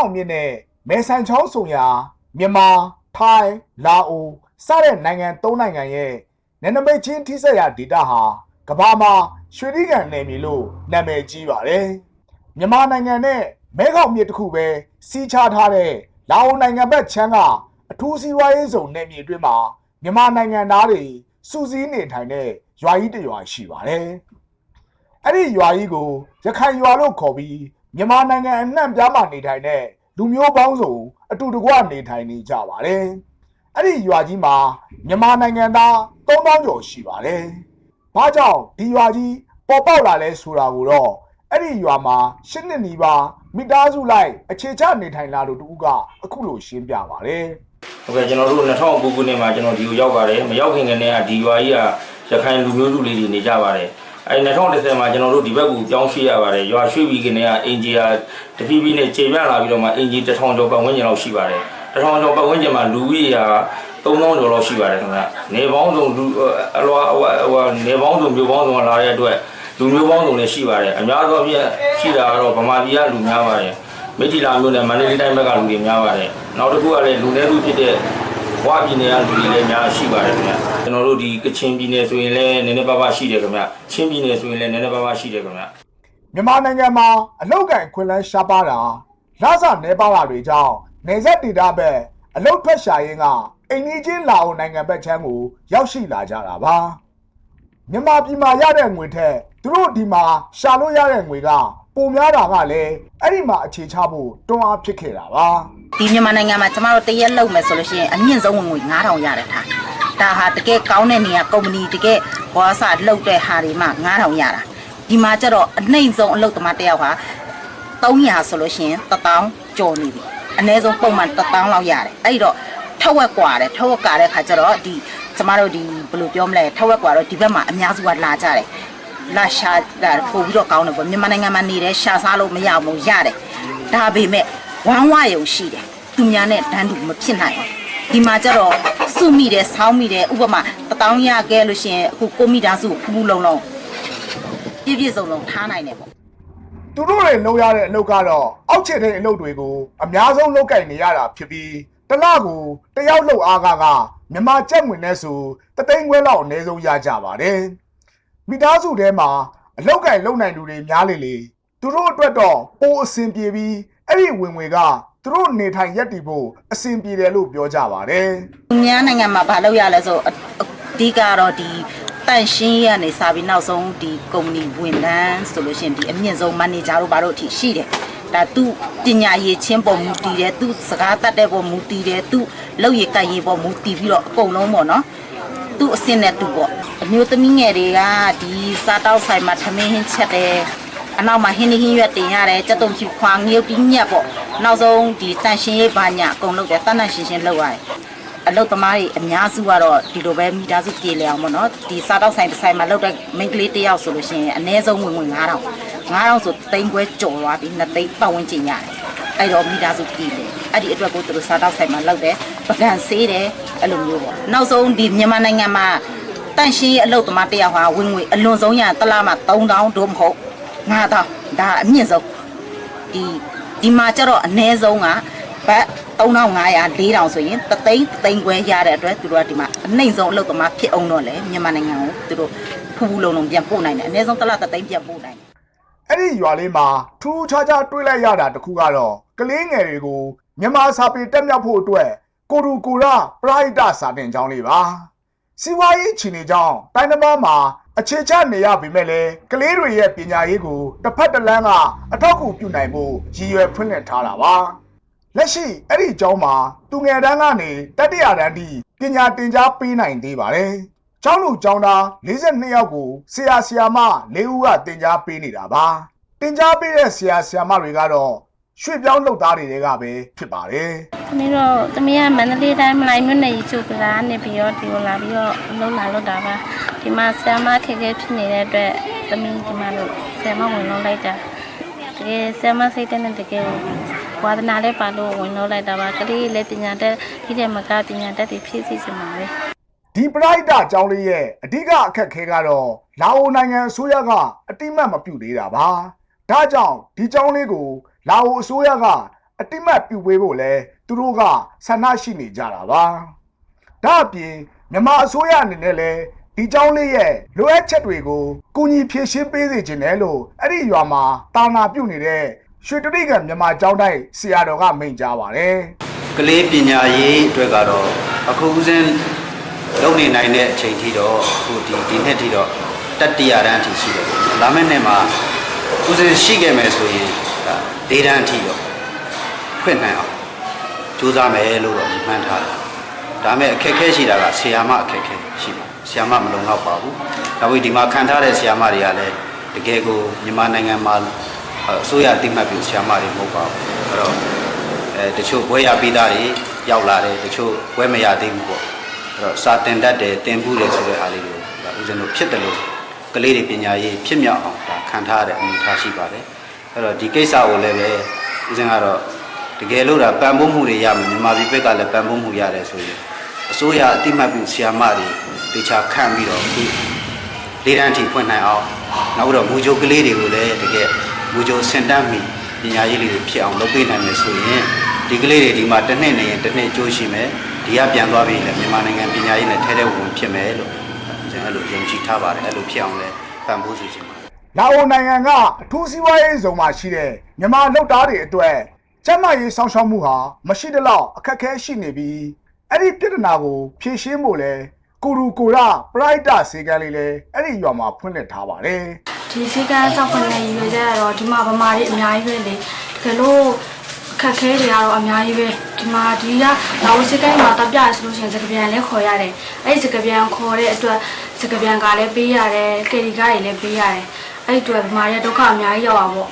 မဲခေါင်မြစ်နဲ့မဲဆန်ချောင်းဆုံရာမြန်မာထိုင်းလာအိုစတဲ့နိုင်ငံ၃နိုင်ငံရဲ့နယ်နိမိတ်ချင်းထိစပ်ရာဒေသဟာကမ္ဘာမှာရွှေတိကန်နယ်မြေလို့နာမည်ကြီးပါတယ်။မြန်မာနိုင်ငံနဲ့မဲခေါင်မြစ်တစ်ခုပဲစီးခြားထားတဲ့လာအိုနိုင်ငံဘက်ချမ်းကအထူးစီးပွားရေးဇုံနယ်မြေအတွင်းမှာမြန်မာနိုင်ငံသားတွေစူးစီးနေထိုင်တဲ့ရွာကြီးတစ်ရွာရှိပါတယ်။အဲ့ဒီရွာကြီးကိုရခိုင်ရွာလို့ခေါ်ပြီး မြန်မာနိုင်ငံအနှံ့ပြားမှာနေထိုင်တဲ့လူမျိုးပေါင်းစုံအတူတကွနေထိုင်နေကြပါတယ်။အဲ့ဒီရွာကြီးမှာမြန်မာနိုင်ငံသား3000ကျော်ရှိပါတယ်။ဘာကြောင့်ဒီရွာကြီးပေါ်ပေါက်လာလဲဆိုတာကိုတော့အဲ့ဒီရွာမှာရှစ်နှစ်နီးပါးမိသားစုလိုက်အခြေချနေထိုင်လာလို့တူကအခုလိုရှင်းပြပါတယ်။ဟုတ်ကဲ့ကျွန်တော်တို့2009ခုနှစ်မှာကျွန်တော်ဒီကိုရောက်ပါတယ်မရောက်ခင်ကတည်းကဒီရွာကြီးကရခိုင်လူမျိုးစုလေးတွေနေကြပါတယ် အဲ2010မှာကျွန်တော်တို့ဒီဘက်ကိုပြောင်းရွှေ့ရပါတယ်ရွာရွှေ့ပြီးကနေကအင်ဂျီယာတဖြည်းဖြည်းနဲ့ခြေပြန့်လာပြီးတော့မှအင်ဂျီ1000ကျော်ပတ်ဝန်းကျင်လောက်ရှိပါတယ်1000ကျော်ပတ်ဝန်းကျင်မှာလူကြီးရာ3000ကျော်လောက်ရှိပါတယ်ခင်ဗျနေပေါင်းစုံလူအလွာဟိုနေပေါင်းစုံမျိုးပေါင်းစုံလာတဲ့အတွက်လူမျိုးပေါင်းစုံလည်းရှိပါတယ်အများသောဖြင့်ရှိတာကတော့ဗမာပြည်ကလူများပါတယ်မိထီလာမျိုးနဲ့မန္တလေးတိုင်းဘက်ကလူတွေများပါတယ်နောက်တစ်ခုကလည်းလူနည်းစုဖြစ်တဲ့ ဝါပြည်နယ်ကလူတွေလည်းများရှိပါတယ်ခင်ဗျကျွန်တော်တို့ဒီကချင်ပြည်နယ်ဆိုရင်လည်းနည်းနည်းပါးပါးရှိတယ်ခင်ဗျချင်းပြည်နယ်ဆိုရင်လည်းနည်းနည်းပါးပါးရှိတယ်ခင်ဗျမြန်မာနိုင်ငံမှာအလောက်ကန်ခွင့်လန်းရှားပါတာလဆနေပါတာတွေကြောင့်နေဆက်ဒေတာဘက်အလောက်ထွက်ရှာရင်းကအိမ်ကြီးချင်းလာအိုနိုင်ငံဘက်ချမ်းကိုရောက်ရှိလာကြတာပါမြန်မာပြည်မှာရတဲ့ငွေထက်သူတို့ဒီမှာရှာလို့ရတဲ့ငွေကပုံများတာကလည်းအဲ့ဒီမှာအခြေချဖို့တွန်းအားဖြစ်ခဲ့တာပါ ဒီမြန်မာနိုင်ငံမှာကျမတို့တရက်လောက်မယ်ဆိုလို့ရှိရင်အမြင့်ဆုံးဝင်ငွေ9000ရတယ်ထားဒါဟာတကယ်ကောင်းတဲ့နေရာကုမ္ပဏီတကယ်ဘောဆာလောက်တဲ့ဟာတွေမှ9000ရတာဒီမှာကျတော့အနှိမ့်ဆုံးအလုပ်သမားတစ်ယောက်ဟာ300ဆိုလို့ရှိရင်1000ကျော်နေပြီအနည်းဆုံးပုံမှန်1000လောက်ရတယ်အဲ့တော့ထက်ဝက်กว่าတယ်ထက်ဝက်ကတဲ့ခါကျတော့ဒီကျမတို့ဒီဘယ်လိုပြောမလဲထက်ဝက်กว่าတော့ဒီဘက်မှာအများစုကလာကြတယ်လာရှာတာပို့ပြီးတော့ကောင်းတယ်ပေါ့မြန်မာနိုင်ငံမှာနေတယ်ရှာစားလို့မရဘူးရတယ်ဒါပေမဲ့ ဝမ်းဝရုံရှိတယ်သူများနဲ့တန်းတူမဖြစ်နိုင်ဘူးဒီမှာကျတော့စုမိတယ်ဆောင်းမိတယ်ဥပမာတပေါင်းရခဲ့လို့ရှိရင်အခုကိုမိသားစုကိုဖူးဖူးလုံးလုံးပြည့်ပြည့်စုံစုံထားနိုင်တယ်ပေါ့သူတို့တွေလုပ်ရတဲ့အလုပ်ကတော့အောက်ခြေတဲ့အလုပ်တွေကိုအများဆုံးလုပ်ကင်နေရတာဖြစ်ပြီးတစ်လကိုတယောက်လုပ်အားကကမြန်မာကျပ်ငွေနဲ့ဆိုတသိန်းခွဲလောက်အနည်းဆုံးရကြပါတယ်မိသားစုထဲမှာအလောက်ကင်လုံနိုင်သူတွေများလေလေသူတို့အတွက်တော့ပိုအဆင်ပြေပြီး အဲ့ဒီဝင်ငွေကသူတို့နေထိုင်ရက်တည်ဖို့အဆင်ပြေတယ်လို့ပြောကြပါတယ်သူများနိုင်ငံမှာဘာလုပ်ရလဲဆိုအအဓိကတော့ဒီတန့်ရှင်းရေးကနေစပြီးနောက်ဆုံးဒီကုမ္ပဏီဝန်ထမ်းဆိုလို့ရှိရင်ဒီအမြင့်ဆုံးမန်နေဂျာတို့ဘာလို့အထိရှိတယ်ဒါသူပညာရေးချင်းပုံမူတည်တယ်သူစကားတတ်တဲ့ပုံမူတည်တယ်သူလုပ်ရည်ကိုင်ရေးပုံမူတည်ပြီးတော့အကုန်လုံးပေါ့နော်သူအစင်းနဲ့သူပေါ့အမျိုးသမီးငယ်တွေကဒီစားတောက်ဆိုင်မှာထမင်းဟင်းချက်တယ် အနောက်မှာဟင်းဟင်းရွက်တင်ရတယ်ကြက်တုံဖြူခွာငရုတ်တီးညက်ပေါ့နောက်ဆုံးဒီတန့်ရှင်းရေးဘာညာအကုန်လုပ်တယ်တန့်တန့်ရှင်းရှင်းလုပ်ရတယ်အလုတ်သမားတွေအများစုကတော့ဒီလိုပဲမိသားစုပြေလည်အောင်ပေါ့နော်ဒီစားတော့ဆိုင်တစ်ဆိုင်မှာလောက်တဲ့မိန်းကလေးတစ်ယောက်ဆိုလို့ရှိရင်အနည်းဆုံးဝင်ဝင်9000 9000ဆိုသိန်းခွဲကျော်သွားပြီနှစ်သိန်းပတ်ဝန်းကျင်ရတယ်အဲ့တော့မိသားစုပြေလည်အဲ့ဒီအတွက်ကိုသူတို့စားတော့ဆိုင်မှာလောက်တယ်ပကံဆေးတယ်အဲ့လိုမျိုးပေါ့နောက်ဆုံးဒီမြန်မာနိုင်ငံမှာတန့်ရှင်းရေးအလုတ်သမားတစ်ယောက်ဟာဝင်ငွေအလွန်ဆုံးရတစ်လားမှာ3000ဒို့မဟုတ် 9000ဒါအမြင့်ဆုံးဒီဒီမှာကျတော့အ ਨੇ ဆုံးကဘတ်3500 4000ဆိုရင်တသိန်းတသိန်းခွဲရတဲ့အတွက်သူတို့ကဒီမှာအနှိမ့်ဆုံးအလုပ်သမားဖြစ်အောင်တော့လေမြန်မာနိုင်ငံကိုသူတို့ဖူးဖူးလုံးလုံးပြန်ပို့နိုင်တယ်အ ਨੇ ဆုံးတစ်လတသိန်းပြန်ပို့နိုင်တယ်အဲ့ဒီရွာလေးမှာထူးခြားခြားတွေးလိုက်ရတာတခုကတော့ကလေးငယ်တွေကိုမြန်မာစာပေတက်မြောက်ဖို့အတွက်ကိုရူကိုရပရိုက်တာစာတင်ကျောင်းလေးပါစီဝါရေးချီနေကျောင်းတိုင်းသမားမှာ အခြေချနေရပေမဲ့လည်းကလေးတွေရဲ့ပညာရေးကိုတစ်ဖက်တစ်လမ်းကအထောက်အကူပြုနိုင်ဖို့ရည်ရွယ်ဖွင့်လှစ်ထားတာပါလက်ရှိအဲ့ဒီကျောင်းမှာသူငယ်တန်းကနေတတိယတန်းထိပညာသင်ကြားပေးနိုင်သေးပါတယ်ကျောင်းလူကျောင်းသား42ယောက်ကိုဆရာဆရာမ၄ဦးကသင်ကြားပေးနေတာပါသင်ကြားပေးတဲ့ဆရာဆရာမတွေကတော့ရွှေ့ပြောင်းလုပ်သားတွေကပဲဖြစ်ပါတယ်။သမီးတို့သမီးကမန္တလေးတိုင်းမလိုက်မြို့နယ်ကြီးချုပ်ကလာနေပြီးတော့ဒီကိုလာပြီးတော့အလုပ်လာလုပ်တာပါ။ ဒီမှာဆရာမခက်ခဲဖြစ်နေတဲ့အတွက်သမီးဒီမှာလို့ဆရာမဝင်လုံးလိုက်တာ။တကယ်ဆရာမစိတ်တဲ့နဲ့တကယ်ဝါသနာလည်းပါလို့ဝင်လုံးလိုက်တာပါ။ကလေးလည်းပညာတတ်ဒီတဲ့မကပညာတတ်တွေဖြည့်ဆည်းစမှာပဲ။ဒီပရိုက်တာကျောင်းလေးရဲ့အဓိကအခက်အခဲကတော့လာအိုနိုင်ငံအစိုးရကအတိမတ်မပြုတ်သေးတာပါဒါကြောင့်ဒီကျောင်းလေးကိုလာအိုအစိုးရကအတိမတ်ပြုပေးဖို့လဲသူတို့ကဆန္ဒရှိနေကြတာပါဒါအပြင်မြန်မာအစိုးရအနေနဲ့လည်း ဒီเจ้าလေးရဲ့လိုအပ်ချက်တွေကိုကူညီဖြည့်ရှင်းပေးစေချင်တယ်လို့အဲ့ဒီရွာမှာတာနာပြုတ်နေတဲ့ရွှေတရိကံမြန်မာเจ้าတိုက်ဆရာတော်ကမိန့်ကြားပါတယ် ကလေးပညာရေးအတွက်ကတော့အခုဦးစင်းလုပ်နေနိုင်တဲ့အချိန်ထိတော့အခုဒီဒီနှစ်ထိတော့တတိယတန်းအထိရှိတယ်ပေါ့။လာမယ့်နှစ်မှာဦးစင်းရှိခဲ့မယ်ဆိုရင်ဒါဒေတန်းအထိတော့ဖွင့်နိုင်အောင်ကြိုးစားမယ်လို့တော့မှန်းထားတယ်။ဒါမဲ့အခက်အခဲရှိတာကဆီယာမအခက်အခဲရှိပါ ဆီယာမမလုံလောက်ပါဘူး။ဒါပေမဲ့ဒီမှာခံထားတဲ့ဆီယာမတွေကလည်းတကယ်ကိုမြန်မာနိုင်ငံမှာအစိုးရအသိမှတ်ပြုဆီယာမတွေမဟုတ်ပါဘူး။အဲ့တော့အဲတချို့ဘွဲရပြီးသားတွေရောက်လာတယ်တချို့ဘွဲမရသေးဘူးပေါ့အဲ့တော့စာတင်တတ်တယ်တင်ဘူးတယ်ဆိုတဲ့အားလေးကိုဒါဦးဇင်းတို့ဖြစ်တယ်လို့ကလေးတွေပညာရေးဖြစ်မြောက်အောင်ဒါခံထားရတဲ့အနေအထားရှိပါတယ်အဲ့တော့ဒီကိစ္စကိုလည်းပဲဦးဇင်းကတော့တကယ်လို့ဒါပံ့ပိုးမှုတွေရမယ်မြန်မာပြည်ဘက်ကလည်းပံ့ပိုးမှုရတယ်ဆိုရင် အစိုးရအတိမတ်ပြုဆီယာမတွေတေချာခန့်ပြီးတော့အခုလေးတန်းထိဖွင့်နိုင်အောင်နောက်ပြီးတော့မူဂျိုကလေးတွေကိုလည်းတကယ်မူဂျိုစင်တတ်မိပညာရေးလေးတွေဖြစ်အောင်လုပ်ပေးနိုင်မယ်ဆိုရင်ဒီကလေးတွေဒီမှာတစ်နှစ်နေရင်တစ်နှစ်အကျိုးရှိမယ်ဒီကပြန်သွားပြီးလည်းမြန်မာနိုင်ငံပညာရေးနဲ့ထဲထဲဝင်ဝင်ဖြစ်မယ်လို့ကျွန်တော်အဲ့လိုယုံကြည်ထားပါတယ်အဲ့လိုဖြစ်အောင်လည်းပံ့ပိုးစီခြင်းပါတယ်လာအိုနိုင်ငံကအထူးစီးပွားရေးဇုံမှာရှိတဲ့မြန်မာလုပ်သားတွေအတွက်ကျန်းမာရေးစောင့်ရှောက်မှုဟာမရှိသလောက်အခက်အခဲရှိနေပြီး အဲ့ဒီပြဿနာကိုဖြေရှင်းဖို့လဲကိုရူကိုရပရိုက်တာစေကန်းလေးလဲအဲ့ဒီရွာမှာဖွင့်လှစ်ထားပါတယ်ဒီစည်းကမ်းစောင့်ခွင့်နဲ့ရည်ရွယ်ချက်ကတော့ဒီမှာဗမာတွေအများကြီးပဲလေတကယ်လို့အခက်ခဲတွေကတော့အများကြီးပဲဒီမှာဒီကလာဝစည်းကမ်းမှာတပ်ပြရဆိုလို့ရှိရင်စကပြန်လည်းခေါ်ရတယ်အဲ့ဒီစကပြန်ခေါ်တဲ့အတွက်စကပြန်ကလည်းပေးရတယ်ကယ်ရီကားတွေလည်းပေးရတယ်အဲ့ဒီအတွက်ဗမာတွေဒုက္ခအများကြီးရောက်ပါပေါ့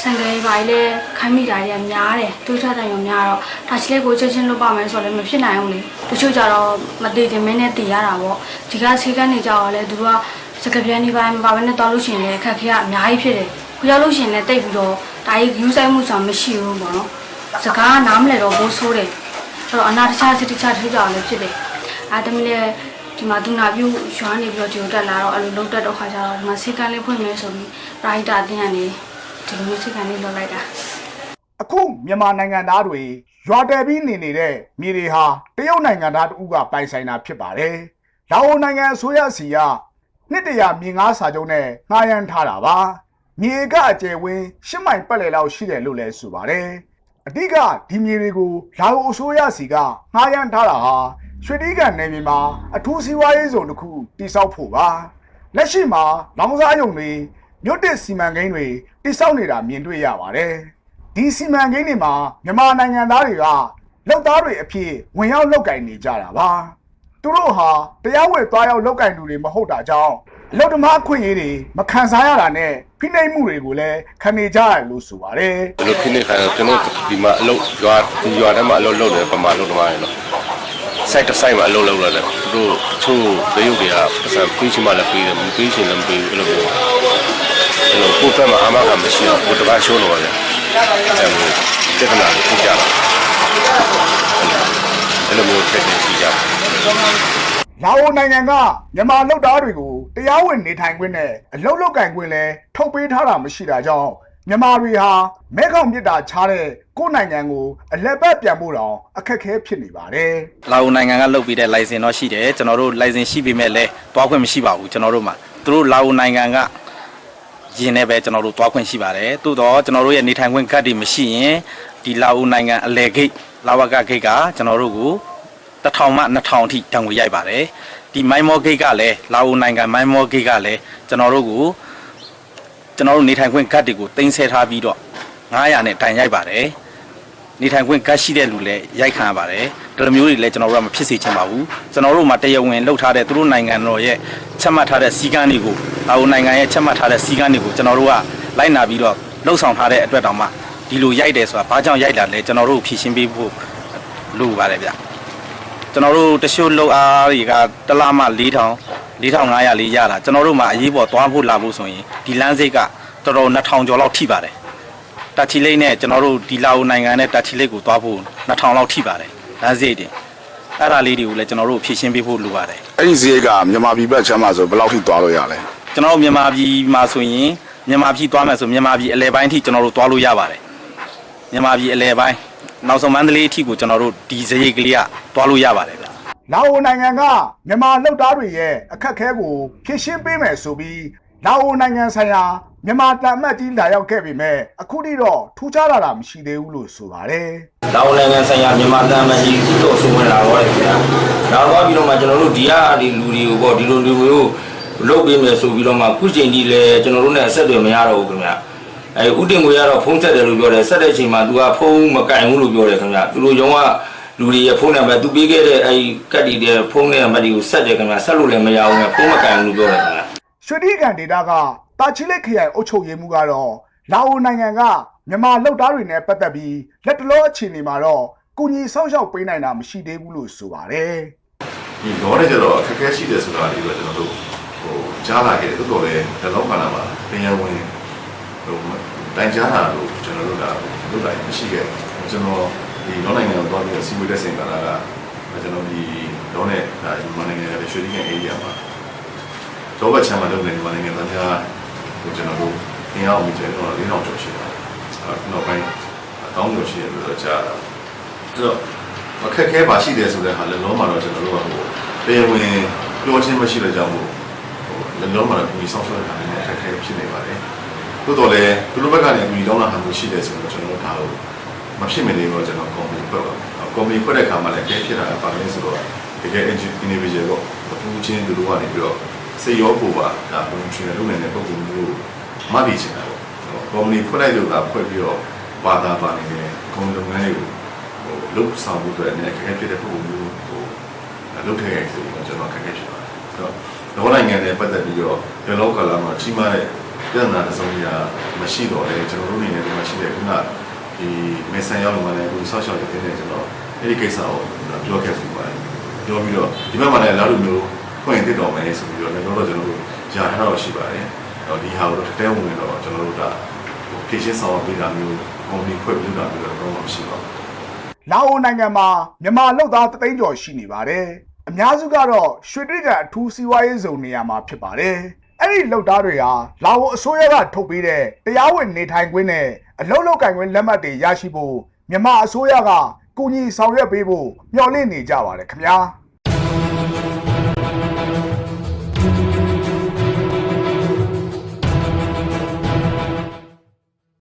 ဆန်ကလေးပါလေခိုင်းမိတာတွေကများတယ်တွေးထတဲ့ရုံများတော့ဒါချီလေးကိုချက်ချင်းလုပ်ပါမယ်ဆိုတော့လည်းမဖြစ်နိုင်ဘူးလေတချို့ကြတော့မတည်တင်မင်းနဲ့တည်ရတာပေါ့ဒီကစည်းကမ်းတွေကြောက်ရလဲသူတို့ကစကပြန်ဒီပိုင်းမှာပဲနဲ့တော်လို့ရှိရင်လည်းအခက်ခဲကအများကြီးဖြစ်တယ်။ခုရောက်လို့ရှိရင်လည်းတိတ်ပြီးတော့ဒါကြီး view ဆိုင်မှုဆိုတာမရှိဘူးပေါ့နော်။စကားနားမလဲတော့ဘိုးဆိုးတယ်။အဲ့တော့အနာတခြားစစ်တခြားထိကြအောင်လည်းဖြစ်တယ်။အဲဒါတမီးလည်းဒီမှာဒုနာပြုရွာနေပြီးတော့ဒီလိုတက်လာတော့အဲ့လိုလုံးတက်တော့ခါကျတော့ဒီမှာစေကန်းလေးဖွင့်မယ်ဆိုပြီးပရိုက်တာအတင်းကနေ ဒီလိုမျိုးစေကန်းလေးလုပ်လိုက်တာ။အခုမြန်မာနိုင်ငံသားတွေရွာတယ်ပြီးနေနေတဲ့မြေတွေဟာတရုတ်နိုင်ငံသားတဦးကပိုင်ဆိုင်တာဖြစ်ပါတယ်။လာအိုနိုင်ငံအစိုးရစီကနှစ်တရာမြေငါးစာချုပ်နဲ့ငှားရမ်းထားတာပါ။မြေကအကျယ်ဝင်းရှစ်မိုင်ပတ်လည်လောက်ရှိတယ်လို့လည်းဆိုပါတယ်။အဓိကဒီမြေတွေကိုလာအိုအစိုးရစီကငှားရမ်းထားတာဟာရွှေတိကန်နယ်မြေမှာအထူးစီးပွားရေးဇုံတစ်ခုတိစောက်ဖို့ပါ။လက်ရှိမှာလောင်စားယုံတွေ မြို့တစ်စီမံကိန်းတွေတိစောက်နေတာမြင်တွေ့ရပါတယ်။ဒီစီမံကိန်းတွေမှာမြန်မာနိုင်ငံသားတွေကလုပ်သားတွေအဖြစ်ဝင်ရောက်လုပ်ကင်နေကြတာပါသူတို့ဟာတရားဝင်သွားရောက်လုပ်ကင်သူတွေမဟုတ်တာကြောင့်အလုပ်သမားအခွင့်အရေးတွေမခံစားရတာနဲ့ဖိနှိပ်မှုတွေကိုလည်းခံနေကြရတယ်လို့ဆိုပါတယ်ဒီလိုဖြစ်နေခါကျွန်တော်ဒီမှာအလုပ်ရွာဒီရွာထဲမှာအလုပ်လုပ်တယ်ပမာလုပ်သမားရယ်နော်စိုက်တစ်စိုက်မှာအလုပ်လုပ်ရတယ်သူတို့ချို့တရုတ်တွေကပတ်စံပေးချင်မှလည်းပေးတယ်မပေးချင်လည်းမပေးဘူးအဲ့လိုမျိုး အဲ့လိုကိုယ်ဖက်မှာအမကမရှိတော့ကိုယ်တပတ်ရှိုးလို့ရတယ်အဲ့လိုပြဿနာကိုသိကြတာအဲ့လိုမျိုးဖြစ်နေရှိကြတယ်လာအိုနိုင်ငံကမြန်မာလုပ်သားတွေကိုတရားဝင်နေထိုင်ခွင့်နဲ့အလုပ်လုပ်ကင်ခွင့်လည်းထုတ်ပေးထားတာမရှိတာကြောင့်မြန်မာတွေဟာမဲခေါင်မြစ်တာချားတဲ့ကိုယ့်နိုင်ငံကိုအလက်ပတ်ပြန်ဖို့တောင်အခက်အခဲဖြစ်နေပါတယ်လာအိုနိုင်ငံကလုပ်ပြီးတဲ့ license တော့ရှိတယ်ကျွန်တော်တို့ license ရှိပေမဲ့လည်းသွားခွင့်မရှိပါဘူးကျွန်တော်တို့မှာသူတို့လာအိုနိုင်ငံက ယင်းနဲ့ပဲကျွန်တော်တို့သွားခွင့်ရှိပါတယ်သို့တော့ကျွန်တော်တို့ရဲ့နေထိုင်ခွင့်ကတ်တွေမရှိရင်ဒီလာအိုနိုင်ငံအလဲဂိတ်လာဝကဂိတ်ကကျွန်တော်တို့ကို1000မှ2000အထိတန်ငွေရိုက်ပါတယ်ဒီမိုင်းမောဂိတ်ကလည်းလာအိုနိုင်ငံမိုင်းမောဂိတ်ကလည်းကျွန်တော်တို့ကိုကျွန်တော်တို့နေထိုင်ခွင့်ကတ်တွေကိုတင်ဆက်ထားပြီးတော့900နဲ့တိုင်ရိုက်ပါတယ် နေထိုင်ခွင့်ကတ်ရှိတဲ့လူလည်းရိုက်ခံရပါတယ်ဒီလိုမျိုးတွေလည်းကျွန်တော်တို့ကမဖြစ်စေချင်ပါဘူးကျွန်တော်တို့မှာတရားဝင်လှုပ်ထားတဲ့သူတို့နိုင်ငံတော်ရဲ့ချက်မှတ်ထားတဲ့စီကန်းတွေကိုအာအိုနိုင်ငံရဲ့ချက်မှတ်ထားတဲ့စီကန်းတွေကိုကျွန်တော်တို့ကလိုက်နာပြီးတော့လှုပ်ဆောင်ထားတဲ့အတွက်တောင်မှဒီလိုရိုက်တယ်ဆိုတာဘာကြောင့်ရိုက်တာလဲကျွန်တော်တို့ဖြေရှင်းပေးဖို့လိုပါတယ်ဗျကျွန်တော်တို့တချို့လှုပ်အားတွေကတစ်လမှ4000 4500လေးရတာကျွန်တော်တို့မှာအရေးပေါ်သွားဖို့လာဖို့ဆိုရင်ဒီလမ်းစိတ်ကတော်တော်2000ကျော်လောက်ထိပါတယ် တာချီလိတ်နဲ့ကျွန်တော်တို့ဒီလာအိုနိုင်ငံနဲ့တာချီလိတ်ကိုသွားဖို့2000လောက်ထိပါတယ်လမ်းစရိတ်တင်အဲ့ဒါလေးတွေကိုလည်းကျွန်တော်တို့ဖြည့်ရှင်းပေးဖို့လိုပါတယ်အဲ့ဒီဈေးကမြန်မာပြည်ဘက်ချမ်းမှာဆိုဘယ်လောက်ထိသွားလို့ရလဲကျွန်တော်တို့မြန်မာပြည်မှာဆိုရင်မြန်မာပြည်သွားမယ်ဆိုမြန်မာပြည်အလဲပိုင်းထိကျွန်တော်တို့သွားလို့ရပါတယ်မြန်မာပြည်အလဲပိုင်းနောက်ဆုံးမန္တလေးအထိကိုကျွန်တော်တို့ဒီစရိတ်ကလေးကသွားလို့ရပါတယ်ဗျလာအိုနိုင်ငံကမြန်မာလုပ်သားတွေရဲ့အခက်အခဲကိုဖြေရှင်းပေးမယ်ဆိုပြီးလာအိုနိုင်ငံဆိုင်ရာ မြန်မာတန်အမတ်ကြီးလာရောက်ခဲ့ပေမဲ့အခုထိတော့ထူးခြားလာတာမရှိသေးဘူးလို့ဆိုပါတယ်။တောင်နိုင်ငံဆိုင်ရာမြန်မာတန်မကြီးသူ့တော်ဆိုဝင်လာတော့တယ်ခင်ဗျာ။နောက်တော့ပြီးတော့မှကျွန်တော်တို့ဒီကဒီလူတွေကိုပေါ့ဒီလိုလူမျိုးလုတ်ပေးမယ်ဆိုပြီးတော့မှခုချိန်ကြီးလဲကျွန်တော်တို့နဲ့အဆက်အသွယ်မရတော့ဘူးခင်ဗျာ။အဲဥတင်ငွေကတော့ဖုန်းဆက်တယ်လို့ပြောတယ်ဆက်တဲ့အချိန်မှာ तू ကဖုန်းမကင်ဘူးလို့ပြောတယ်ခင်ဗျာ။သူတို့ရုံးကလူတွေရဲ့ဖုန်းနံပါတ်သူပေးခဲ့တဲ့အဲဒီကတ်တီတဲ့ဖုန်းနံပါတ်တွေကိုဆက်တယ်ခင်ဗျာဆက်လို့လည်းမရဘူးခင်ဗျာဖုန်းမကင်ဘူးလို့ပြောတယ်ခင်ဗျာ။ရွှေတိကန်ဒေတာက တာချီလက်ခရိုင်အုပ်ချုပ်ရေးမှူးကတော့လာအိုနိုင်ငံကမြန်မာလုပ်သားတွေနဲ့ပတ်သက်ပြီးလက်တလောအခြေအနေမှာတော့ကုညီဆောက်ရှောက်ပေးနိုင်တာမရှိသေးဘူးလို့ဆိုပါတယ်ဒီတော့လည်းကျတော့အခက်အခဲရှိတယ်ဆိုတာလေးပဲကျွန်တော်တို့ဟိုကြားလာခဲ့တယ်တော်တော်လေးဒီလောက်ခါလာမှာပြင်ရဝင်ဟိုတိုင်ကြားတာလို့ကျွန်တော်တို့ကလုပ်လိုက်မရှိခဲ့ဘူးကျွန်တော်ဒီတော့နိုင်ငံကိုသွားပြီးစီမွေးတဲ့စင်ကာလာကကျွန်တော်ဒီတော့နဲ့ဒါမြန်မာနိုင်ငံရဲ့ရွှေတိကန် area မှာတော့ဘချမ်းမှာလုပ်နေမြန်မာနိုင်ငံသားများ ဟိုကျွန်တော်တို့အင်အားမိကျတော့၄000ကျော်ရှိတာအဲနောက်ပိုင်းအကောင်းကျော်ရှိတယ်လို့တော့ကြားတာအဲ့တော့အခက်အခဲပါရှိတယ်ဆိုတဲ့ဟာလည်းလုံးမှာတော့ကျွန်တော်တို့ကဟိုတရားဝင်ပြောချင်းမရှိတဲ့ကြောင့်မို့ဟိုလည်းလုံးမှာတော့ဒီဆောက်ဆွဲတာလည်းအခက်အခဲဖြစ်နေပါတယ်။သို့တော်လည်းသူတို့ဘက်ကနေဒီတောင်းလာမှုရှိတယ်ဆိုတော့ကျွန်တော်တို့ဒါကိုမဖြစ်မနေတော့ကျွန်တော်ကော်မတီဖွဲ့ပါ။ကော်မတီဖွဲ့တဲ့အခါမှာလည်းအကဲဖြစ်တာပါလဲဆိုတော့တကယ် individual တော့အထူးချင်းသူတို့ကနေပြီးတော့ စေရောပို့ပါဒါဘုံရှင်လုပ်နေတဲ့ပုံစံမျိုးမှတ်ပြီးချင်တာပေါ့။ကော်မတီဖွဲ့လိုက်လို့ကဖွဲ့ပြီးတော့ဘာသာပါနေတဲ့ကွန်လုပ်ငန်းတွေကိုဟိုလုတ်ဆောင်မှုတွေနဲ့ခက်ခဲဖြစ်တဲ့ပုံမျိုးဟိုလုတ်ထည့်ဆိုတော့ကျွန်တော်ခက်ခဲဖြစ်ပါတယ်။ဆိုတော့ဒေါ်နိုင်ငံနဲ့ပတ်သက်ပြီးတော့ဒီလောကလာမှာကြီးမားတဲ့ပြဿနာတစ်စုံတစ်ရာမရှိတော့လေကျွန်တော်တို့အနေနဲ့ဒီမှာရှိတဲ့ခုနဒီမေဆန်ရောက်လို့မှလည်းဒီဆောက်ရှောက်တဲ့တင်းနေကျွန်တော်အဲ့ဒီကိစ္စကိုပြောခဲ့ပြီးပါတယ်။ပြောပြီးတော့ဒီဘက်မှာလည်းလာလို့မျိုး ဖွင့်တစ်တော်မယ်ဆိုပြီးတော့လည်းတော့ကျွန်တော်တို့ယာထားတော့ရှိပါတယ်။တော့ဒီဟာကိုတော့တဲဝင်တော့ကျွန်တော်တို့ကဖြည့်ရှင်းဆောင်ပေးတာမျိုးကွန်ပဏီဖွဲ့ပြီးတာမျိုးတော့မရှိပါဘူးလာအိုနိုင်ငံမှာမြန်မာလုပ်သားတသိန်းကျော်ရှိနေပါတယ်။အများစုကတော့ရွှေတိကန်အထူးစီးပွားရေးဇုံနေရာမှာဖြစ်ပါတယ်။အဲ့ဒီလုပ်သားတွေဟာလာအိုအစိုးရကထုတ်ပေးတဲ့တရားဝင်နေထိုင်ခွင့်နဲ့အလုပ်လုပ်ကိုင်ခွင့်လက်မှတ်တွေရရှိဖို့မြန်မာအစိုးရကကူညီဆောင်ရွက်ပေးဖို့မျှော်လင့်နေကြပါတယ်ခင်ဗျာ။